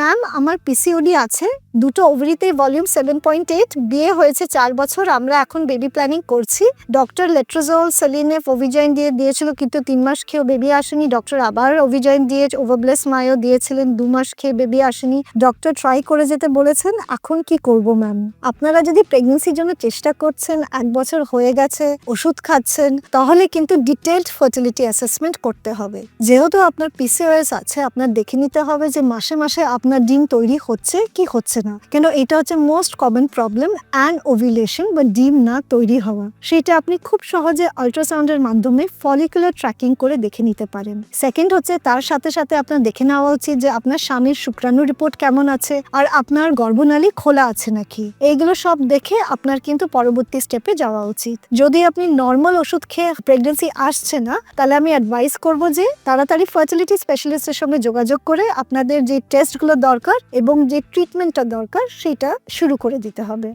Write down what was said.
Ma'am, আমার PCOD আছে। দুটো ওভারিতে ভলিউম সেভেন পয়েন্ট এইট, বিয়ে হয়েছে চার বছর, আমরা এখন বেবি প্ল্যানিং করছি। ডক্টর লেট্রোজল সেলিনে ওভিজয়েন দিয়ে দিয়েছিল, কিন্তু তিন মাস খেয়েও বেবি আসেনি। ডক্টর আবার ওভিজয়েন দিয়ে ওভারব্লেস মায়ও দিয়েছিলেন, দু মাস খেয়ে বেবি আসেনি। ডক্টর ট্রাই করে যেতে বলেছেন, এখন কি করব ম্যাম? আপনারা যদি প্রেগনেন্সির জন্য চেষ্টা করছেন, এক বছর হয়ে গেছে, ওষুধ খাচ্ছেন, তাহলে কিন্তু ডিটেলড ফার্টিলিটি অ্যাসেসমেন্ট করতে হবে। যেহেতু আপনার পিসিওএস আছে, আপনার দেখে নিতে হবে যে মাসে মাসে আপনার ডিম তৈরি হচ্ছে কি হচ্ছে না? কেন এটা হচ্ছে most common problem and ovulation বা ডিম না তৈরি হওয়া। সেটা আপনি খুব সহজে আল্ট্রাসাউন্ডের মাধ্যমে ফলিকুলার ট্র্যাকিং করে দেখে নিতে পারেন। সেকেন্ড হচ্ছে তার সাথে সাথে আপনার দেখে নেওয়া উচিত যে আপনার স্বামীর শুক্রাণু রিপোর্ট কেমন আছে আর আপনার গর্ভনালী খোলা আছে নাকি। এইগুলো সব দেখে আপনার কিন্তু পরবর্তী স্টেপে যাওয়া উচিত। যদি আপনি নর্মাল ওষুধ খেয়ে প্রেগনেন্সি আসছে না, তাহলে আমি অ্যাডভাইস করব যে তাড়াতাড়ি ফার্টিলিটি স্পেশালিস্টের সঙ্গে যোগাযোগ করে আপনাদের যে টেস্টগুলো দরকার এবং যে ট্রিটমেন্টটা দরকার সেটা শুরু করে দিতে হবে।